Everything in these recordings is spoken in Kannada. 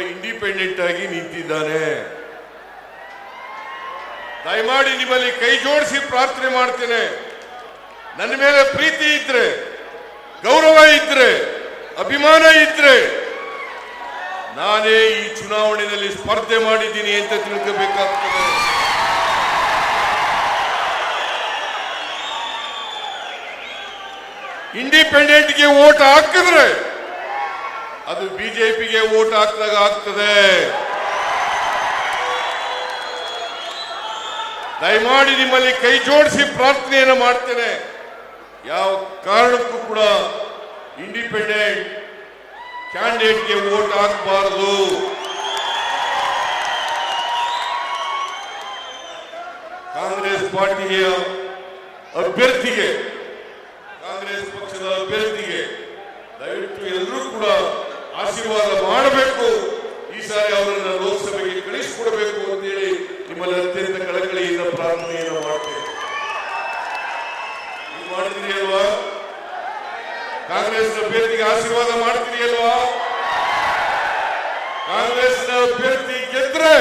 ಇಂಡಿಪೆಂಡೆಂಟ್ ಆಗಿ ನಿಂತಿದ್ದಾನೆ. ದಯಮಾಡಿ ನಿಮ್ಮಲ್ಲಿ ಕೈ ಜೋಡಿಸಿ ಪ್ರಾರ್ಥನೆ ಮಾಡ್ತೇನೆ. ನನ್ನ ಮೇಲೆ ಪ್ರೀತಿ ಇದ್ರೆ, ಗೌರವ ಇದ್ರೆ, ಅಭಿಮಾನ ಇದ್ರೆ, ನಾನೇ ಈ ಚುನಾವಣೆಯಲ್ಲಿ ಸ್ಪರ್ಧೆ ಮಾಡಿದ್ದೀನಿ ಅಂತ ತಿಳ್ಕೋಬೇಕಾಗ್ತದೆ. ಇಂಡಿಪೆಂಡೆಂಟ್ಗೆ ವೋಟ್ ಹಾಕಿದ್ರೆ ಅದು ಬಿಜೆಪಿಗೆ ವೋಟ್ ಹಾಕಿದಾಗ ಆಗ್ತದೆ. ದಯಮಾಡಿ ನಿಮ್ಮಲ್ಲಿ ಕೈ ಜೋಡಿಸಿ ಪ್ರಾರ್ಥನೆಯನ್ನು ಮಾಡ್ತೇನೆ. ಯಾವ ಕಾರಣಕ್ಕೂ ಕೂಡ ಇಂಡಿಪೆಂಡೆಂಟ್ ಕ್ಯಾಂಡಿಡೇಟ್ಗೆ ವೋಟ್ ಹಾಕಬಾರದು. ಕಾಂಗ್ರೆಸ್ ಪಾರ್ಟಿಯ ಅಭ್ಯರ್ಥಿಗೆ, ಕಾಂಗ್ರೆಸ್ ಪಕ್ಷದ ಅಭ್ಯರ್ಥಿಗೆ ದಯವಿಟ್ಟು ಎಲ್ಲರೂ ಕೂಡ ಆಶೀರ್ವಾದ ಮಾಡಬೇಕು. ಈ ಸಾರಿ ಅವರನ್ನ ಲೋಕಸಭೆಗೆ ಕಳಿಸಿಕೊಡಬೇಕು ಅಂತೇಳಿ ನಿಮ್ಮಲ್ಲಿ ಅತ್ಯಂತ ಕಳಕಳಿಯಿಂದ ಪ್ರಾರ್ಥನೆಯನ್ನು ಮಾಡ್ತೇನೆ. ನೀವು ಮಾಡ್ತೀರಿ ಅಲ್ವಾ? ಕಾಂಗ್ರೆಸ್ನ ಅಭ್ಯರ್ಥಿಗೆ ಆಶೀರ್ವಾದ ಮಾಡ್ತೀರಿ ಅಲ್ವಾ? ಕಾಂಗ್ರೆಸ್ನ ಅಭ್ಯರ್ಥಿ ಗೆದ್ರೆ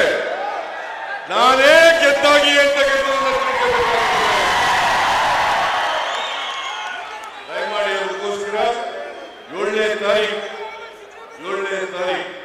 ನಾನೇ ಗೆದ್ದಾಗಿ ಅಂತ ದಯಮಾಡಿ ಅದಕ್ಕೋಸ್ಕರ ಏಳನೇ ತಾರೀಕು ಏಳನೇ ತಾರೀಕು